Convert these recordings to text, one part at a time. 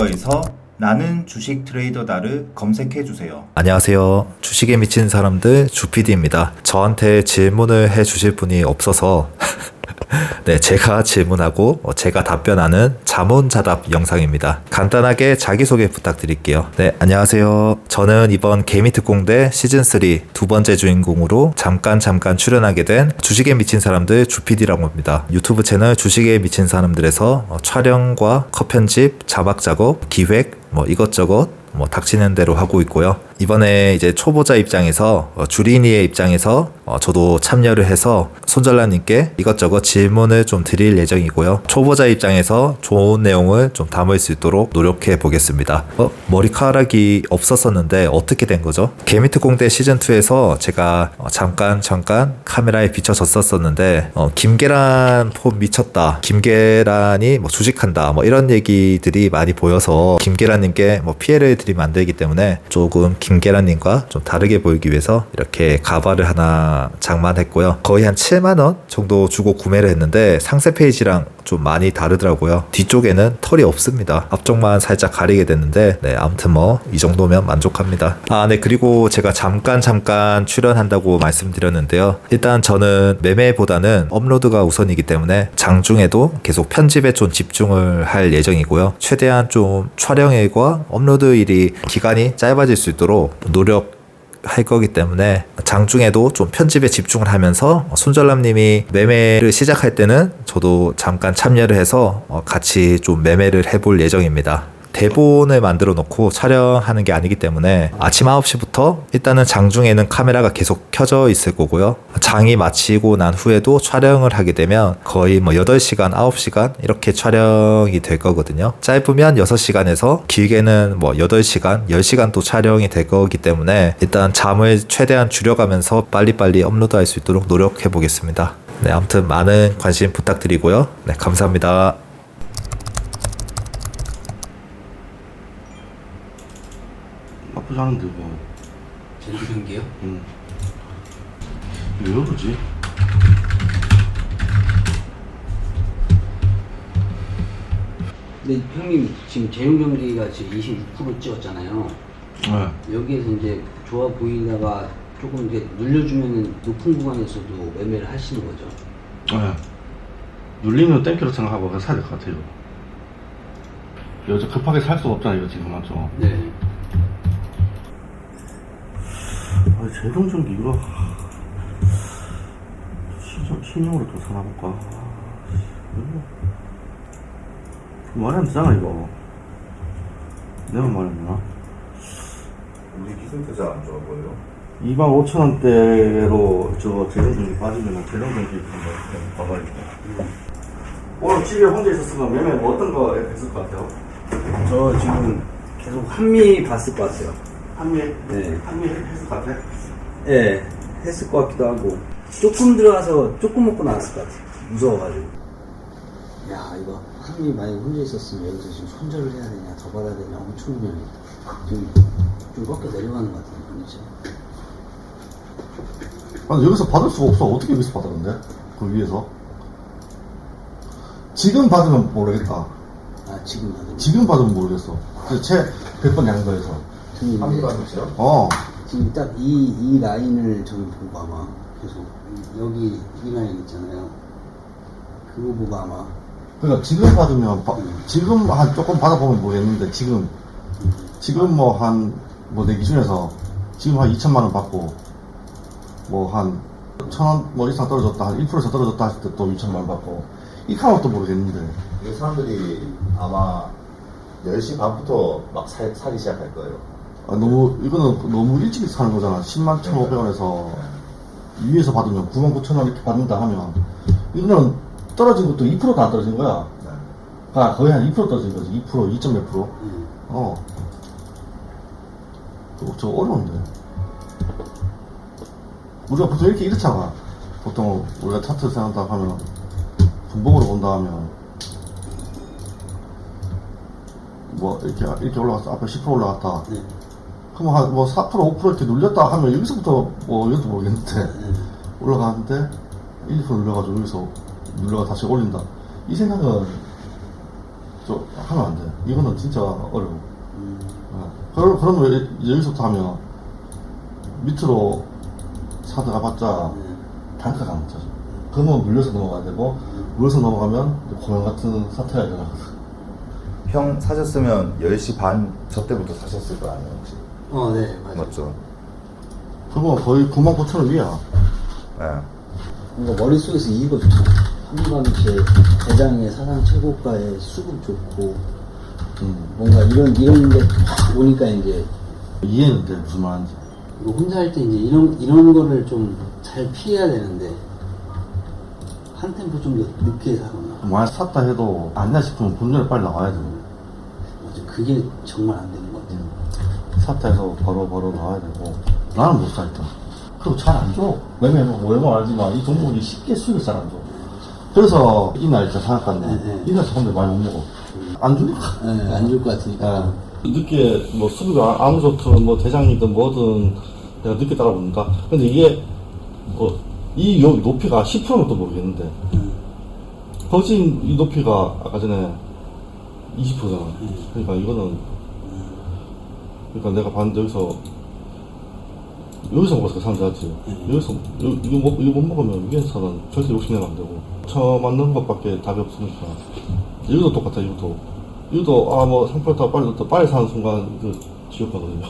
네이버에서 나는 주식 트레이더다를 검색해 주세요. 안녕하세요. 주식에 미친 사람들 주PD입니다. 저한테 질문을 해 주실 분이 없어서 네, 제가 질문하고 어, 제가 답변하는 자문자답 영상입니다. 간단하게 자기소개 부탁드릴게요. 네, 안녕하세요. 저는 이번 개미특공대 시즌3 두 번째 주인공으로 잠깐 잠깐 출연하게 된 주식에 미친 사람들 주PD라고 합니다. 유튜브 채널 주식에 미친 사람들에서 어, 촬영과 컷 편집, 자막 작업, 기획, 뭐 이것저것 뭐 닥치는 대로 하고 있고요. 이번에 이제 초보자 입장에서 어, 주린이의 입장에서 어, 저도 참여를 해서 손절라님께 이것저것 질문을 좀 드릴 예정이고요. 초보자 입장에서 좋은 내용을 좀 담을 수 있도록 노력해 보겠습니다. 어, 머리카락이 없었었는데 어떻게 된 거죠? 개미트 공대 시즌 2에서 제가 어, 잠깐 잠깐 카메라에 비춰졌었었는데 어, 김계란 폼 미쳤다. 김계란이 뭐 주식한다. 뭐 이런 얘기들이 많이 보여서 김계란님께 뭐 피해를 드리면 안 되기 때문에 조금 김계란님과 좀 다르게 보이기 위해서 이렇게 가발을 하나 장만했고요. 거의 한 7만원 정도 주고 구매를 했는데 상세 페이지랑 좀 많이 다르더라고요. 뒤쪽에는 털이 없습니다. 앞쪽만 살짝 가리게 됐는데, 네, 아무튼 뭐, 이 정도면 만족합니다. 아, 네, 그리고 제가 잠깐 잠깐 출연한다고 말씀드렸는데요. 일단 저는 매매보다는 업로드가 우선이기 때문에 장중에도 계속 편집에 좀 집중을 할 예정이고요. 최대한 좀 촬영일과 업로드 일이 기간이 짧아질 수 있도록 노력 할 거기 때문에 장중에도 좀 편집에 집중을 하면서 손절남님이 매매를 시작할 때는 저도 잠깐 참여를 해서 어, 같이 좀 매매를 해볼 예정입니다. 대본을 만들어 놓고 촬영하는 게 아니기 때문에 아침 9시부터 일단은 장중에는 카메라가 계속 켜져 있을 거고요. 장이 마치고 난 후에도 촬영을 하게 되면 거의 뭐 8시간, 9시간 이렇게 촬영이 될 거거든요. 짧으면 6시간에서 길게는 뭐 8시간, 10시간 또 촬영이 될 거기 때문에 일단 잠을 최대한 줄여가면서 빨리빨리 업로드할 수 있도록 노력해 보겠습니다. 네, 아무튼 많은 관심 부탁드리고요. 네, 감사합니다. 않은데 뭐. 전주 경기요? 응. 왜 그러지? 근데 형님 지금 재용 경기가 지금 26% 찍었잖아요. 네. 여기에서 이제 좋아 보이다가 조금 이렇게 눌려주면 높은 구간에서도 매매를 하시는 거죠. 네. 눌리면 땡큐로 생각하고 그냥 사야 될 것 같아요. 여자 급하게 살 수가 없잖아요, 지금 맞죠? 네. 아, 제동전기 이거. 신형, 신형으로 또? 아. 말이 안 되잖아, 이거. 내가 되나? 우리 잘안 좋아 보여요. 2만 5천 원대로 저 재정전기 빠지면 재정전기 한번 봐봐야겠다. 오늘 집에 혼자 있었으면 매매 뭐 어떤 거 했을 것 같아요? 저 지금 계속 한미 봤을 것 같아요. 한미, 네. 한미 했을 것 같아? 예, 했을 것 같기도 하고. 조금 들어가서 조금 먹고 나왔을 것 같아요. 무서워가지고. 야 이거 한미 만약 혼자 있었으면 여기서 지금 손절을 해야 되냐 더 받아야 되냐 엄청 고민이다. 지금 좀 꺾여 내려가는 것 같아요. 그렇죠? 아니, 여기서 받을 수가 없어. 어떻게 여기서 받았는데? 그 위에서? 지금 받으면 모르겠다. 아 지금 받은 지금 받으면 모르겠어. 그래서 채 100번 양도해서. 지금 이제 받으세요? 어. 지금 딱 이 이 라인을 저기 보고 아마 계속 여기 이 라인 있잖아요. 그거 보고 아마 그러니까 지금 받으면, 바- 지금 한 조금 받아보면 모르겠는데, 지금, 지금 뭐 한, 뭐 내 기준에서, 지금 한 2천만 원 받고, 뭐 한, 천원 뭐 이상 떨어졌다, 한1% 이상 떨어졌다 했을 때 또 2천만 원 받고, 이 카운도 모르겠는데. 이 사람들이 아마 10시 반부터 막 사, 사기 시작할 거예요. 아, 너무, 이거는 너무 일찍 사는 거잖아. 10만 1,500원에서 위에서 받으면 9만 9천 원 이렇게 받는다 하면, 이거는 떨어진 것도 2%도 안 떨어진 거야. 네. 아, 거의 한 2% 떨어진 거지. 2%, 2. 몇 프로. 음. 어. 저, 저 어려운데. 우리가 보통 이렇게 이렇잖아. 보통 우리가 차트 생각한다 하면, 분봉으로 본다 하면, 뭐, 이렇게, 이렇게 올라갔어. 앞에 10% 올라갔다. 네. 그럼 한, 뭐, 4%, 5% 이렇게 눌렸다 하면, 여기서부터, 뭐, 이것도 모르겠는데, 네. 올라가는데, 1% 눌려가지고, 여기서 눌려가 다시 올린다. 이 생각은, 좀 하면 안 돼. 이거는 진짜 어려워. 음. 어. 그럼, 여- 여기서부터 하면 밑으로 사드 가봤자 네. 단가가 안 맞춰져. 그러면 물려서 넘어가야 되고, 물려서 넘어가면 고명 같은 사태가 일어나거든. 형 사셨으면 10시 반 저 때부터 사셨을 거 아니에요 혹시? 어, 네, 맞아요. 맞죠? 그러면 거의 9만 9천 원 위야. 예. 뭔가 머릿속에서 이거 좋잖아. 한밤제 대장의 사상 최고가의 수급 좋고, 음. 뭔가 이런, 이런 게 오니까 이제, 이해는 돼, 무슨 말인지. 이거 혼자 할 때 이제 이런, 이런 거를 좀 잘 피해야 되는데, 한 템포 좀더 늦게 사거나, 만약 샀다 해도 안나 싶으면 본전에 빨리 나와야 돼. 맞아. 그게 정말 안 같아요. 해서 바로 바로 나와야 되고. 나는 못 사, 일단. 그리고 잘 안 줘. 왜냐면, 왜냐면 알지만 이 종목이 쉽게 수익을 잘 안 줘. 그래서 이 날짜 생각하는데, 네, 네. 이날 사람들 많이 못 먹어. 안 주니까. 네, 안줄 것 같으니까. 늦게 뭐 수비가 아무 좋든 뭐 대장이든 뭐든 내가 늦게 따라붙는다. 근데 이게 뭐이 높이가 10%면 또 모르겠는데 음. 거진 이 높이가 아까 전에 20%잖아. 그러니까 이거는 그러니까 내가 봤는데 여기서 여기서 그 사람들 하지. 여기서 요- 이거 못 이거 못 먹으면 위에서는 절대 욕심내면 안 되고 쳐 맞는 것밖에 답이 없으니까 이것도 똑같아 이것도 이것도 아뭐 상품 더 빨리 더 빨리 사는 순간 그 지옥거든요.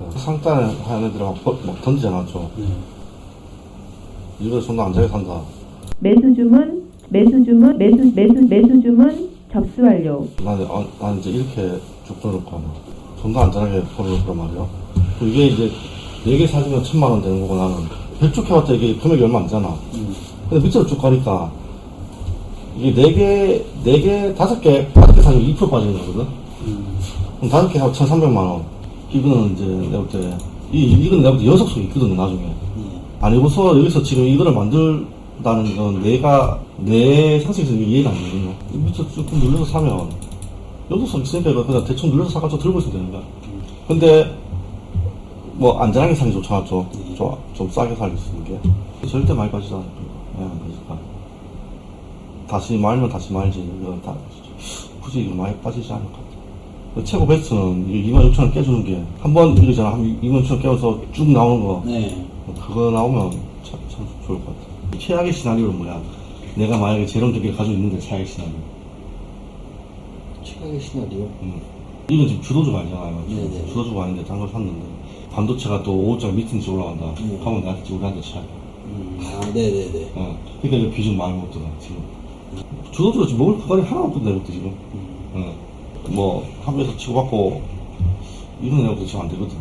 어, 상단에 하는 애들은 막, 던지잖아 좀. 이거 존나 안전하게 산다. 매수 주문, 매수 주문, 매수 매수 매수 주문 접수 완료. 나는, 아, 나는 이제 이렇게 쭉 끊어놓고 하면 존나 안전하게 걸어놓고 말이야. 그리고 이게 이제 4개 사주면 천만 원 되는 거고 나는 100쭉 해봤자 이게 금액이 얼마 안 되잖아. 근데 밑으로 쭉 가니까 이게 4개, 4개, 5개, 5개 사주면 2% 빠지는 거거든? 그럼 5개 하면 1,300만 원. 이거는 이제 내가 볼 때, 이, 이거는 내가 볼 때 연속성이 있거든요, 나중에. 아니, 우선 여기서 지금 이거를 만들다는 건 내가, 내 상식에서 이해가 안 되거든요. 이 밑에 조금 눌러서 사면, 있으니까 이거 그냥 대충 눌러서 사가지고 들고 있으면 되는 거야. 근데, 뭐, 안전하게 사는 게 좋잖아, 좀. 좋아. 좀 싸게 살수 있는 게. 절대 많이 빠지지 않을 거야. 예, 그러니까. 다시 말면 다시 말지. 이건 다, 굳이 이거 많이 빠지지 않을 것 같아. 그 최고 베스트는 26,000원 깨주는 게, 한 번 이러잖아. 한 26,000원 깨워서 쭉 나오는 거. 네. 그거 나오면 참, 참 좋을 것 같아. 최악의 시나리오는 뭐야? 내가 만약에 재론적기를 가지고 있는데 최악의 시나리오. 최악의 시나리오. 음. 이건 지금 주도주가 아니잖아요. 지금 네네. 주도주가 아닌데 딴 걸 샀는데. 반도체가 또 5장 밑인지 올라간다. 네. 하면 나한테 지금 우리한테 최악이야. 음, 아, 네네네. 어. 그러니까 이거 비중 많이 못 들어, 지금. 주도주가 지금 먹을 구간이 하나 없던데, 이것도 지금. 어. 뭐, 합의해서 치고받고, 내가 볼때 지금 안 되거든.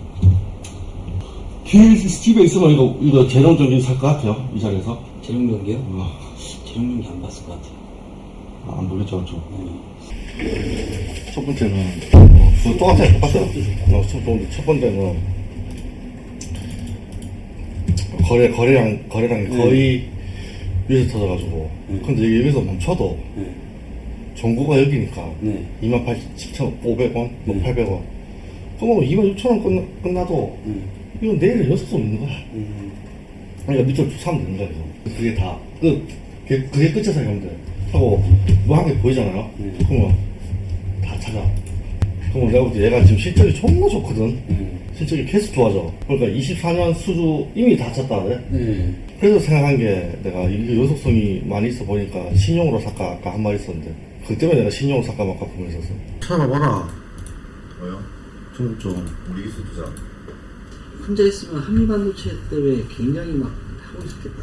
길, 집에 있으면 이거, 이거 재롱전기 살것 같아요, 이 자리에서. 재룡 경기요? 어. 재룡 경기 안 봤을 것 같아요. 아, 안 보겠죠, 좀. 네. 첫 번째는, 뭐, 그거 똑같아요, 똑같아요. 어, 첫, 번- 첫 번째는, 거래, 거래량, 거래량이 거의 위에서 터져가지고. 근데 이게 여기서 멈춰도, 네. 전구가 여기니까, 네. 2만 7,500원, 뭐 800원. 그러면 2만 6천원 끝나, 끝나도, 음. 이건 내일은 여섯 수 있는 거야. 음. 그러니까 밑으로 쭉 사면 되는 거야, 이거. 그게 다. 끝. 그게, 그게 끝에서 하면 돼. 하고, 뭐한개 보이잖아요? 네. 그러면 다 찾아. 그러면 내가 볼 때 얘가 지금 실적이 정말 좋거든? 음. 실적이 계속 좋아져. 그러니까 24년 수주 이미 다 찼다, 그래? 네. 그래서 생각한 게 내가 이게 연속성이 많이 있어 보니까 신용으로 살까 아까 한 말 있었는데 그 때문에 내가 신용으로 살까 말까 보고 있었어. 찾아봐라. 뭐요? 중국 좀. 우리 기수 투자. 혼자 있으면 한미반도체 때문에 굉장히 막 하고 싶겠다.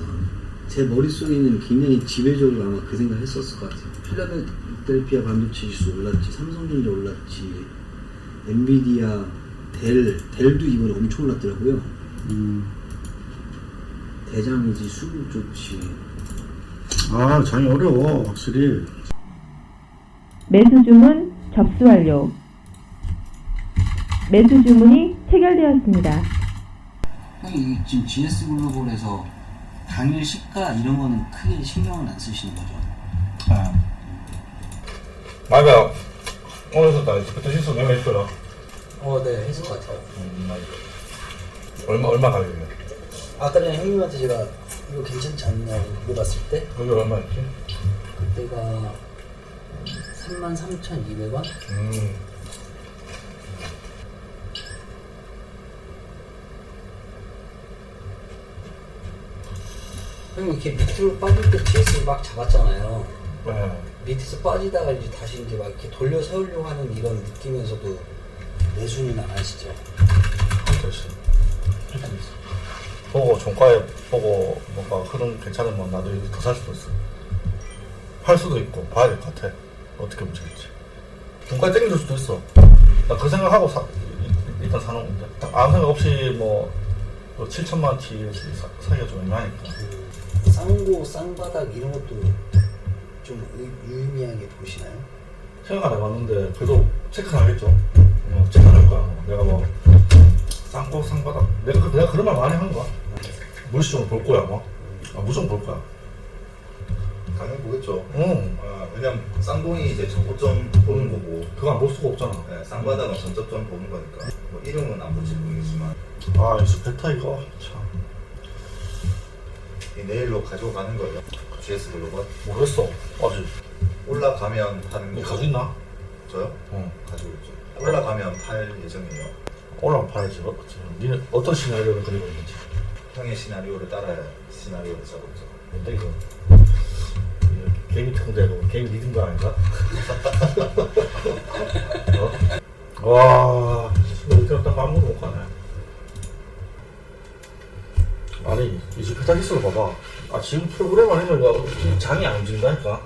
제 머릿속에 있는 굉장히 지배적으로 아마 그 생각 했었을 것 같아요. 필라델피아 반도체 지수 올랐지, 삼성전자 올랐지, 엔비디아, 델, 델도 이번에 엄청 올랐더라고요. 대장이지, 수급 좋지. 아, 장이 어려워, 확실히. 매수 주문 접수 완료. 매수 주문이 체결되었습니다. 형이 지금 GS 글로벌에서 당일 시가 이런 거는 크게 신경은 안 쓰시는 거죠? 맞아. 오늘 썼다. 그때 실수 내가 했더라. 어, 네, 했을 것 같아요. 얼마, 얼마 가격이야? 아까 전에 형님한테 제가 이거 괜찮지 않냐고 물어봤을 때 여기 얼마였지? 그때가 33,200원? 음. 형님 이렇게 밑으로 빠질 때 GS를 막 잡았잖아요. 네. 밑에서 빠지다가 이제 다시 이제 막 이렇게 돌려 세우려고 하는 이런 느끼면서도 내순이는 안 하시죠? 그렇지. 보고 종가에 보고 뭔가 흐름 괜찮으면 나도 더 살 수도 있어. 팔 수도 있고 봐야 될 것 같아. 어떻게 움직일지. 종가에 땡겨줄 수도 있어. 나 그 생각하고 사, 이- 일단 사는 건데. 딱 아무 생각 없이 뭐, 뭐 7천만 원치 사, 사기가 좀 애매하니까. 쌍고, 쌍바닥 이런 것도 좀 의- 유의미하게 보시나요? 생각 안 해봤는데 그래도 체크는 하겠죠. 뭐 체크할 거야. 뭐. 내가 뭐 쌍고 쌍바닥 내가 그- 내가 그런 말 많이 한 거야. 물시종을 볼 거야 뭐. 아, 무조건 볼 거야. 당연히 보겠죠. 응. 아, 왜냐면 쌍둥이 이제 전고점 보는 거고 그거 안 볼 수가 없잖아. 네, 쌍바닥은 전접점 보는 거니까 뭐 이름은 안 붙일 뿐이지만 아, 이 스페타 이거 참 이 내일로 가지고 가는 거예요. GS 글로벌 모르겠어. 아직 올라가면 파는 거. 가지고 있나? 저요? 응. 가지고 있죠. 올라가면 팔 예정이에요. 올라면. 어, 지금 니는 어떤 시나리오를 그리고 있는지. 형의 시나리오를 따라 시나리오를 짜고 있죠. 뭔데 이거? 이거 게임이 통되고 게임 리듬 거 아닌가? 어? 와, 이렇게 딱 아무도 못 가네. 이 스페타기스를 봐봐. 아, 지금 프로그램 아니면 이거 지금 장이 안 움직인다니까?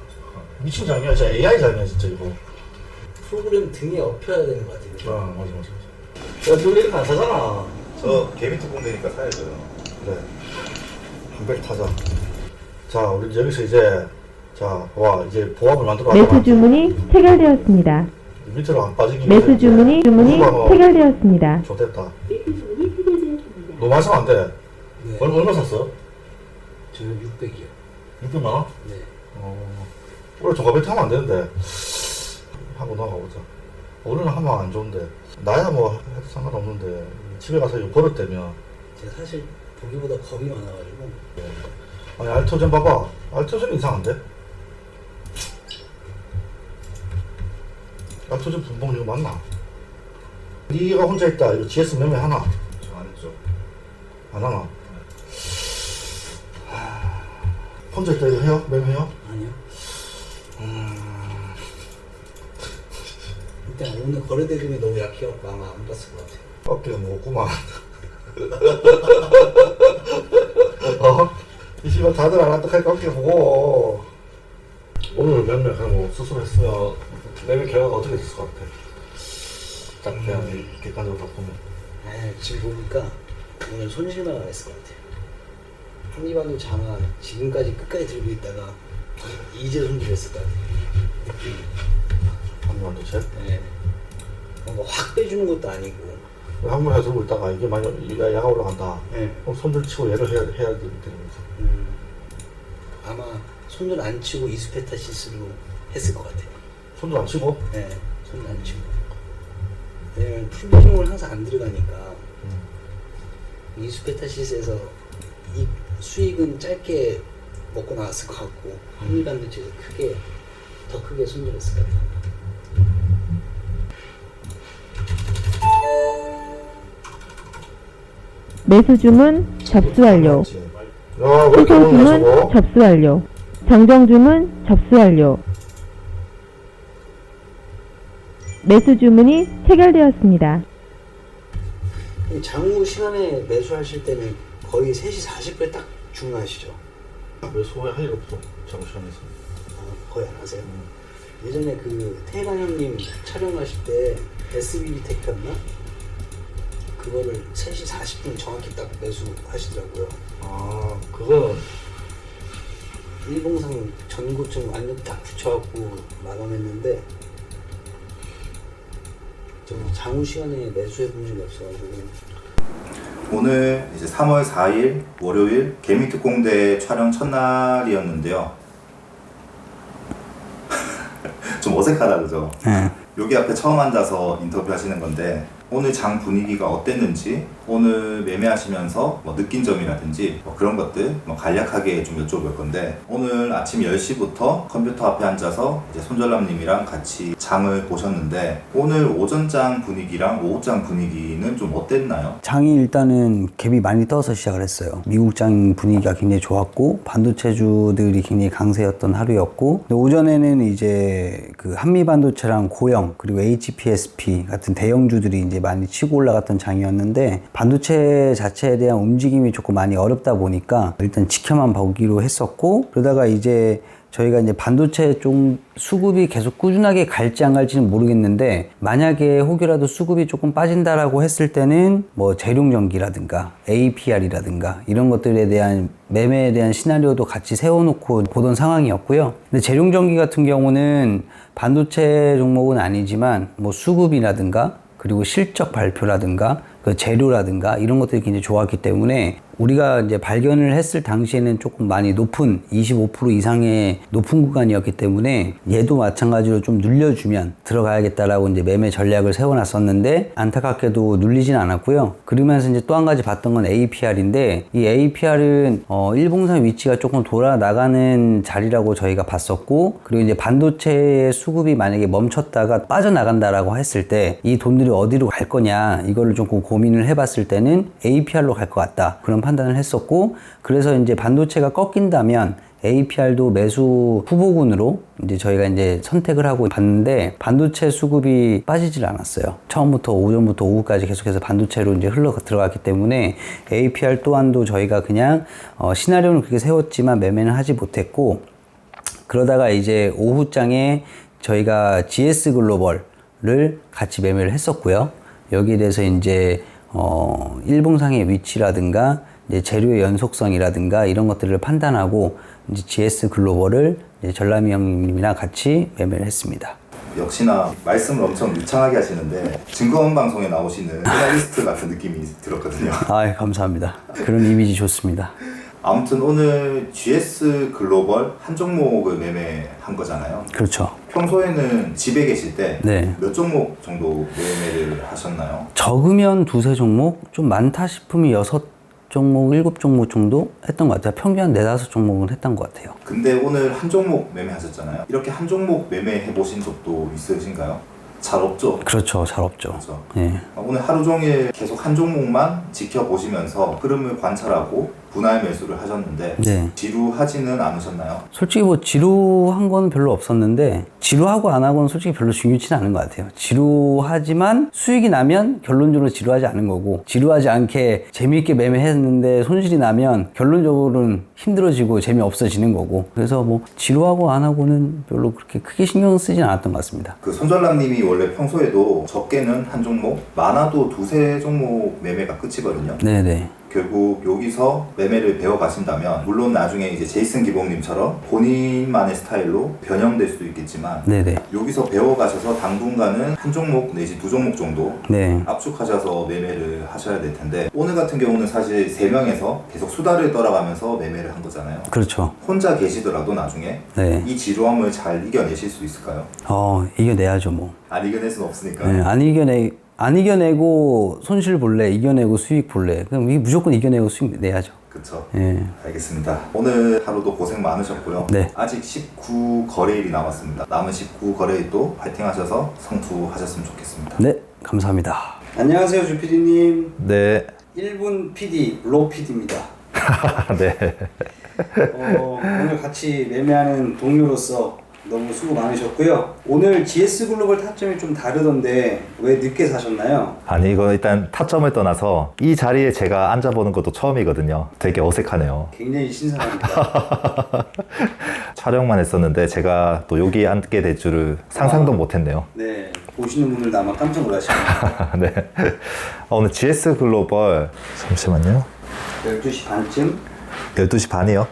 미친 장이야. 진짜 AI 장이야, 진짜 이거. 프로그램 등에 엎혀야 되는 것 같아요. 아, 맞아, 맞아. 맞아. 야, 너 이렇게 안 사잖아. 저 개미특공 되니까 사야죠. 그래. 한백 타자. 자, 우리 여기서 이제, 자, 와, 이제 보합을 만들어 매수 주문이 체결되었습니다. 밑으로 안 빠지기 매수 주문이 주문이 체결되었습니다. 좋됐다. 너 말씀 안 돼. 네. 얼마, 얼마 샀어? 저는 600이요. 600만 원? 네. 어. 원래 종가 배트 하면 안 되는데. 하고 나가보자. 오늘은 하면 안 좋은데. 나야 뭐 해도 상관없는데. 집에 가서 이거 버릇되면. 제가 사실 보기보다 겁이 많아가지고 아니, 알토전 봐봐. 알토전 이상한데? 알토전 분봉 이거 맞나? 네가 혼자 있다. 이거 GS 매매 하나? 저안 했죠. 안 하나? 혼자 있다 이거 해요? 매매해요? 아니요. 일단 오늘 거래 대금이 너무 약해갖고 아마 안 봤을 것 같아요. 어깨가 무겁구만. 어? 이 씨발 다들 안 한다 하니까 어깨가 무거워. 오늘 매매 그냥 뭐 스스로 했으면 매매 결과가 어떻게 됐을 것 같아? 딱 그냥 이 객관적으로 다 보면. 아, 지금 보니까 오늘 손실만 안 했을 것 같아요. 한리반도 장아 지금까지 끝까지 들고 있다가 이제 것 같아요. 한번 도체? 네. 뭔가 확 빼주는 것도 아니고. 해 들고 있다가 이게 많이 야, 야가 올라간다. 네. 그럼 손들 치고 얘를 해야, 해야 되는 거지. 음, 아마 손을 안 치고 이스페타시스로 했을 것 같아요. 손들 안 치고? 네, 손을 안 치고. 왜냐면 풀비중을 항상 안 들어가니까 이스페타시스에서 이 수익은 짧게 먹고 나왔을 것 같고 한일반도체에서 크게 더 크게 손질했을 것 같아요. 매수 주문 접수 완료. 야, 왜 이렇게 수송 오냐, 주문 저거? 접수 완료. 정정 주문 접수 완료. 매수 주문이 체결되었습니다. 장우 시간에 매수하실 때는 거의 3시 40분에 딱 주문하시죠? 왜 소외 할일 없어? 장시간에서. 아, 거의 안 하세요? 예전에 그 태관 형님 촬영하실 때 SBB 택했나? 그거를 3시 40분 정확히 딱 매수하시더라고요. 아, 그거는 일봉상 전고점 완전 딱 붙여갖고 마감했는데 좀 장우 시간에 매수해 본 적이 없어가지고 오늘 이제 3월 4일 월요일 개미특공대 촬영 첫날이었는데요. 좀 어색하다 그죠? 네. 여기 앞에 처음 앉아서 인터뷰 하시는 건데 오늘 장 분위기가 어땠는지 오늘 매매하시면서 뭐 느낀 점이라든지 뭐 그런 것들 뭐 간략하게 좀 여쭤볼 건데 오늘 아침 10시부터 컴퓨터 앞에 앉아서 이제 손절남님이랑 같이 장을 보셨는데 오늘 오전장 분위기랑 오후장 분위기는 좀 어땠나요? 장이 일단은 갭이 많이 떠서 시작을 했어요. 미국장 분위기가 굉장히 좋았고 반도체주들이 굉장히 강세였던 하루였고 오전에는 이제 그 한미 반도체랑 고영 그리고 HPSP 같은 대형주들이 이제 많이 치고 올라갔던 장이었는데 반도체 자체에 대한 움직임이 조금 많이 어렵다 보니까 일단 지켜만 보기로 했었고 그러다가 이제 저희가 이제 반도체 좀 수급이 계속 꾸준하게 갈지 안 갈지는 모르겠는데 만약에 혹여라도 수급이 조금 빠진다라고 했을 때는 뭐 재룡전기라든가 APR이라든가 이런 것들에 대한 매매에 대한 시나리오도 같이 세워놓고 보던 상황이었고요. 근데 재룡전기 같은 경우는 반도체 종목은 아니지만 뭐 수급이라든가 그리고 실적 발표라든가 그 재료라든가 이런 것들이 굉장히 좋았기 때문에 우리가 이제 발견을 했을 당시에는 조금 많이 높은 25% 이상의 높은 구간이었기 때문에 얘도 마찬가지로 좀 눌려주면 들어가야겠다라고 이제 매매 전략을 세워놨었는데 안타깝게도 눌리진 않았고요. 그러면서 이제 또 한 가지 봤던 건 APR인데 이 APR은 어 일봉상 위치가 조금 돌아 나가는 자리라고 저희가 봤었고 그리고 이제 반도체의 수급이 만약에 멈췄다가 빠져나간다라고 했을 때 이 돈들이 어디로 갈 거냐 이거를 조금 고민을 해봤을 때는 APR로 갈 것 같다 그런 판단을 했었고 그래서 이제 반도체가 꺾인다면 APR도 매수 후보군으로 이제 저희가 이제 선택을 하고 봤는데 반도체 수급이 빠지질 않았어요. 처음부터 오전부터 오후까지 계속해서 반도체로 이제 흘러 들어갔기 때문에 APR 또한도 저희가 그냥 어, 시나리오는 그렇게 세웠지만 매매는 하지 못했고 그러다가 이제 오후장에 저희가 GS 글로벌을 같이 매매를 했었고요. 여기에 대해서 이제 어, 일봉상의 위치라든가 재료의 연속성이라든가 이런 것들을 판단하고 이제 GS 글로벌을 이제 전람이 형님이랑 같이 매매를 했습니다. 역시나 말씀을 엄청 유창하게 하시는데 증거원 방송에 나오시는 저널리스트 같은 느낌이 들었거든요. 아, 감사합니다. 그런 이미지 좋습니다. 아무튼 오늘 GS 글로벌 한 종목을 매매한 거잖아요. 그렇죠. 평소에는 집에 계실 때몇 네. 종목 정도 매매를 하셨나요? 적으면 두세 종목, 좀 많다 싶으면 여섯 종목, 일곱 종목 정도 했던 것 같아요. 평균 한 네다섯 종목은 했던 것 같아요. 근데 오늘 한 종목 매매하셨잖아요. 이렇게 한 종목 매매해 보신 적도 있으신가요? 잘 없죠. 그렇죠. 잘 없죠. 그렇죠. 예. 오늘 하루 종일 계속 한 종목만 지켜보시면서 흐름을 관찰하고 분할 매수를 하셨는데 네. 지루하지는 않으셨나요? 솔직히 뭐 지루한 건 별로 없었는데 지루하고 안 하고는 솔직히 별로 중요치는 않은 것 같아요. 지루하지만 수익이 나면 결론적으로 지루하지 않은 거고 지루하지 않게 재미있게 매매했는데 손실이 나면 결론적으로는 힘들어지고 재미 없어지는 거고 그래서 뭐 지루하고 안 하고는 별로 그렇게 크게 신경 쓰진 않았던 것 같습니다. 그 손절남님이 원래 평소에도 적게는 한 종목, 많아도 두세 종목 매매가 끝이거든요. 네네. 결국 여기서 매매를 배워 가신다면 물론 나중에 이제 제이슨 기봉님처럼 본인만의 스타일로 변형될 수도 있겠지만 네네. 여기서 배워 가셔서 당분간은 한 종목 내지 두 종목 정도 네. 압축하셔서 매매를 하셔야 될 텐데 오늘 같은 경우는 사실 세 명에서 계속 수다를 떨어가면서 매매를 한 거잖아요. 그렇죠. 혼자 계시더라도 나중에 네. 이 지루함을 잘 이겨내실 수 있을까요? 어, 이겨내야죠, 뭐. 안 이겨낼 수는 없으니까. 네, 안 이겨내, 안 이겨내고 손실 볼래, 이겨내고 수익 볼래. 그럼 이 무조건 이겨내고 수익 내야죠. 그쵸. 예. 알겠습니다. 오늘 하루도 고생 많으셨고요. 네. 아직 19 거래일이 남았습니다. 남은 19 거래일도 파이팅 하셔서 성투하셨으면 좋겠습니다. 네, 감사합니다. 안녕하세요 주PD님 네. 1분 PD 로 PD입니다 네. 어, 오늘 같이 매매하는 동료로서 너무 수고 많으셨고요 오늘 GS 글로벌 타점이 좀 다르던데 왜 늦게 사셨나요? 아니 이거 일단 타점을 떠나서 이 자리에 제가 앉아보는 것도 처음이거든요. 되게 어색하네요. 굉장히 신선합니다 촬영만 했었는데 제가 또 여기 앉게 될 줄을 상상도 못했네요. 네 보시는 분들도 아마 깜짝 놀라실 겁니다 네. 어, 오늘 GS 글로벌 잠시만요. 12시 반쯤 12시 반이요.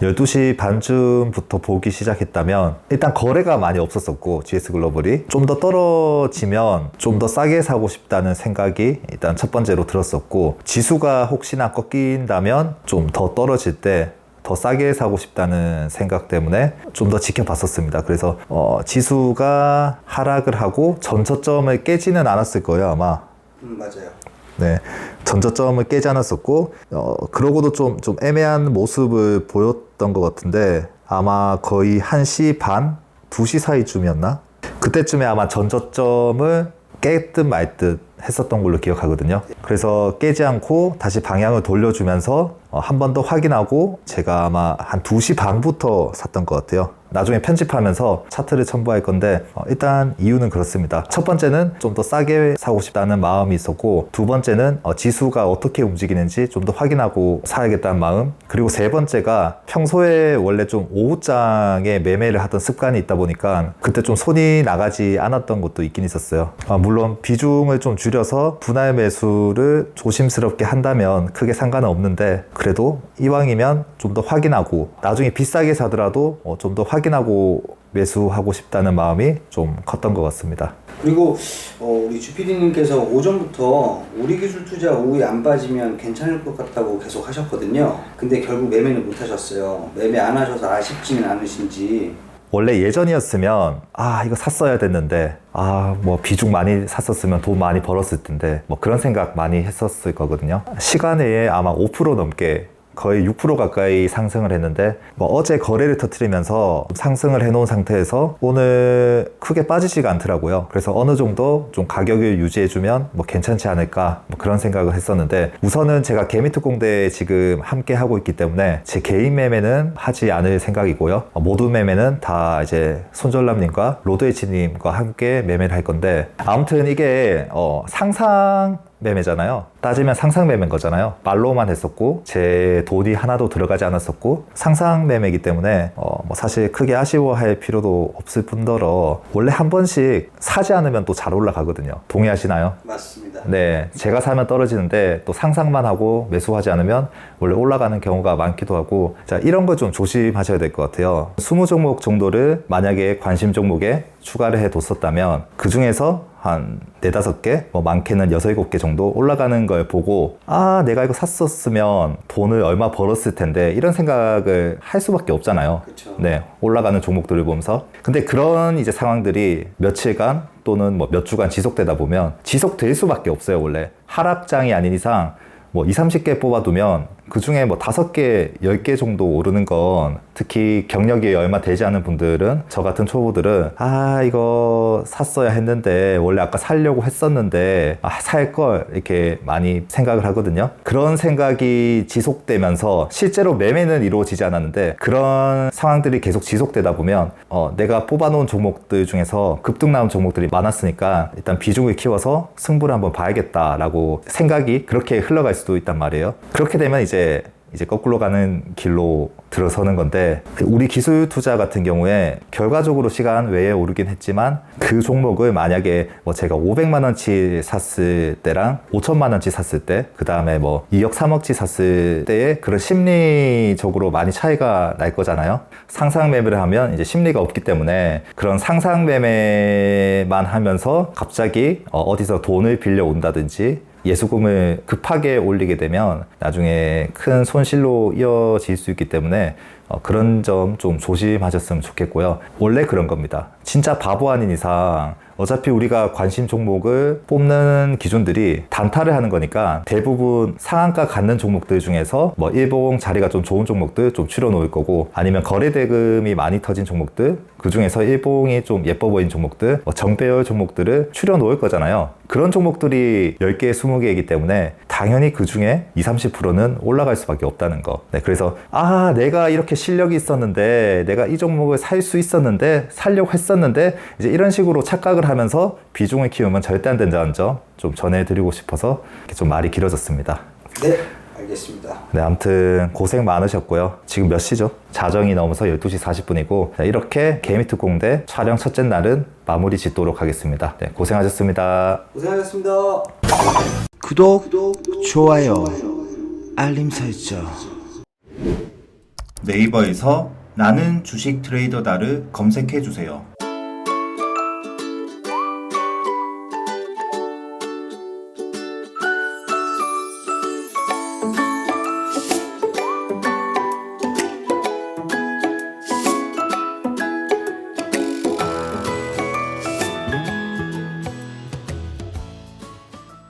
네 12시 반쯤부터 보기 시작했다면 일단 거래가 많이 없었었고 GS 글로벌이 좀 더 떨어지면 좀 더 싸게 사고 싶다는 생각이 일단 첫 번째로 들었었고 지수가 혹시나 꺾인다면 좀 더 떨어질 때 더 싸게 사고 싶다는 생각 때문에 좀 더 지켜봤었습니다. 그래서 어, 지수가 하락을 하고 전저점을 깨지는 않았을 거예요 아마. 음, 맞아요. 네, 전저점을 깨지 않았었고, 어, 그러고도 좀, 좀 애매한 모습을 보였던 것 같은데, 아마 거의 1시 반, 2시 사이쯤이었나? 그때쯤에 아마 전저점을 깼듯 말듯 했었던 걸로 기억하거든요. 그래서 깨지 않고 다시 방향을 돌려주면서 어, 한 번 더 확인하고 제가 아마 한 2시 반부터 샀던 것 같아요. 나중에 편집하면서 차트를 첨부할 건데 어, 일단 이유는 그렇습니다. 첫 번째는 좀 더 싸게 사고 싶다는 마음이 있었고 두 번째는 어, 지수가 어떻게 움직이는지 좀 더 확인하고 사야겠다는 마음 그리고 세 번째가 평소에 원래 좀 오후장에 매매를 하던 습관이 있다 보니까 그때 좀 손이 나가지 않았던 것도 있긴 있었어요. 아, 물론 비중을 좀 줄여서 분할 매수를 조심스럽게 한다면 크게 상관은 없는데 그래도 이왕이면 좀 더 확인하고 나중에 비싸게 사더라도 어, 좀더 확인하고 매수하고 싶다는 마음이 좀 컸던 것 같습니다. 그리고 어, 우리 주피디님께서 오전부터 우리 기술 투자 오후에 안 빠지면 괜찮을 것 같다고 계속 하셨거든요. 근데 결국 매매는 못 하셨어요. 매매 안 하셔서 아쉽지는 않으신지. 원래 예전이었으면 아 이거 샀어야 됐는데 아 뭐 비중 많이 샀었으면 돈 많이 벌었을 텐데 뭐 그런 생각 많이 했었을 거거든요. 시간 외에 아마 5% 넘게 거의 6% 가까이 상승을 했는데 뭐 어제 거래를 터트리면서 상승을 해놓은 상태에서 오늘 크게 빠지지가 않더라고요. 그래서 어느 정도 좀 가격을 유지해주면 뭐 괜찮지 않을까 뭐 그런 생각을 했었는데 우선은 제가 개미특공대에 지금 함께 하고 있기 때문에 제 개인 매매는 하지 않을 생각이고요. 어, 모든 매매는 다 이제 손절남님과 로드에치님과 함께 매매를 할 건데 아무튼 이게 어, 상상 매매잖아요. 따지면 상상 매매인 거잖아요. 말로만 했었고 제 돈이 하나도 들어가지 않았었고 상상 매매이기 때문에 어, 뭐 사실 크게 아쉬워할 필요도 없을 뿐더러 원래 한 번씩 사지 않으면 또 잘 올라가거든요. 동의하시나요? 맞습니다. 네, 제가 사면 떨어지는데 또 상상만 하고 매수하지 않으면 원래 올라가는 경우가 많기도 하고 자 이런 거 좀 조심하셔야 될 것 같아요. 20종목 정도를 만약에 관심 종목에 추가를 해 뒀었다면 그 중에서 한 네다섯 개, 뭐 많게는 여섯 일곱 개 정도 올라가는 걸 보고 아 내가 이거 샀었으면 돈을 얼마 벌었을 텐데 이런 생각을 할 수밖에 없잖아요. 그쵸. 네, 올라가는 종목들을 보면서 근데 그런 이제 상황들이 며칠간 또는 뭐 몇 주간 지속되다 보면 지속될 수밖에 없어요 원래 하락장이 아닌 이상 뭐 2, 30개 뽑아두면 그 중에 뭐 다섯 개, 열 개 정도 오르는 건 특히 경력이 얼마 되지 않은 분들은 저 같은 초보들은 아 이거 샀어야 했는데 원래 아까 살려고 했었는데 아 살 걸 이렇게 많이 생각을 하거든요. 그런 생각이 지속되면서 실제로 매매는 이루어지지 않았는데 그런 상황들이 계속 지속되다 보면 어, 내가 뽑아놓은 종목들 중에서 급등 나온 종목들이 많았으니까 일단 비중을 키워서 승부를 한번 봐야겠다라고 생각이 그렇게 흘러갈 수도 있단 말이에요. 그렇게 되면 이제 이제 거꾸로 가는 길로 들어서는 건데 우리 기술 투자 같은 경우에 결과적으로 시간 외에 오르긴 했지만 그 종목을 만약에 뭐 제가 500만 원치 샀을 때랑 5천만 원치 샀을 때 그 다음에 뭐 2억 3억치 샀을 때의 그런 심리적으로 많이 차이가 날 거잖아요. 상상 매매를 하면 이제 심리가 없기 때문에 그런 상상 매매만 하면서 갑자기 어, 어디서 돈을 빌려 온다든지 예수금을 급하게 올리게 되면 나중에 큰 손실로 이어질 수 있기 때문에 어, 그런 점 좀 조심하셨으면 좋겠고요. 원래 그런 겁니다. 진짜 바보 아닌 이상 어차피 우리가 관심 종목을 뽑는 기준들이 단타를 하는 거니까 대부분 상한가 갖는 종목들 중에서 뭐 일봉 자리가 좀 좋은 종목들 좀 추려 놓을 거고 아니면 거래 대금이 많이 터진 종목들 그 중에서 일봉이 좀 예뻐 보이는 종목들 뭐 정배열 종목들을 추려 놓을 거잖아요. 그런 종목들이 10개, 20개이기 때문에 당연히 그 중에 20, 30%는 올라갈 수밖에 없다는 거. 네, 그래서 아, 내가 이렇게 실력이 있었는데 내가 이 종목을 살 수 있었는데 살려고 했었는데 이제 이런 식으로 착각을 하면서 비중을 키우면 절대 안 된다는 점 좀 전해드리고 싶어서 이렇게 좀 말이 길어졌습니다. 네, 알겠습니다. 네, 아무튼 고생 많으셨고요. 지금 몇 시죠? 자정이 넘어서 12시 40분이고 이렇게 개미특 공대 촬영 첫째 날은 마무리 짓도록 하겠습니다. 네, 고생하셨습니다. 고생하셨습니다. 구독, 좋아요, 알림 설정. 네이버에서 나는 주식 트레이더다를 검색해 주세요.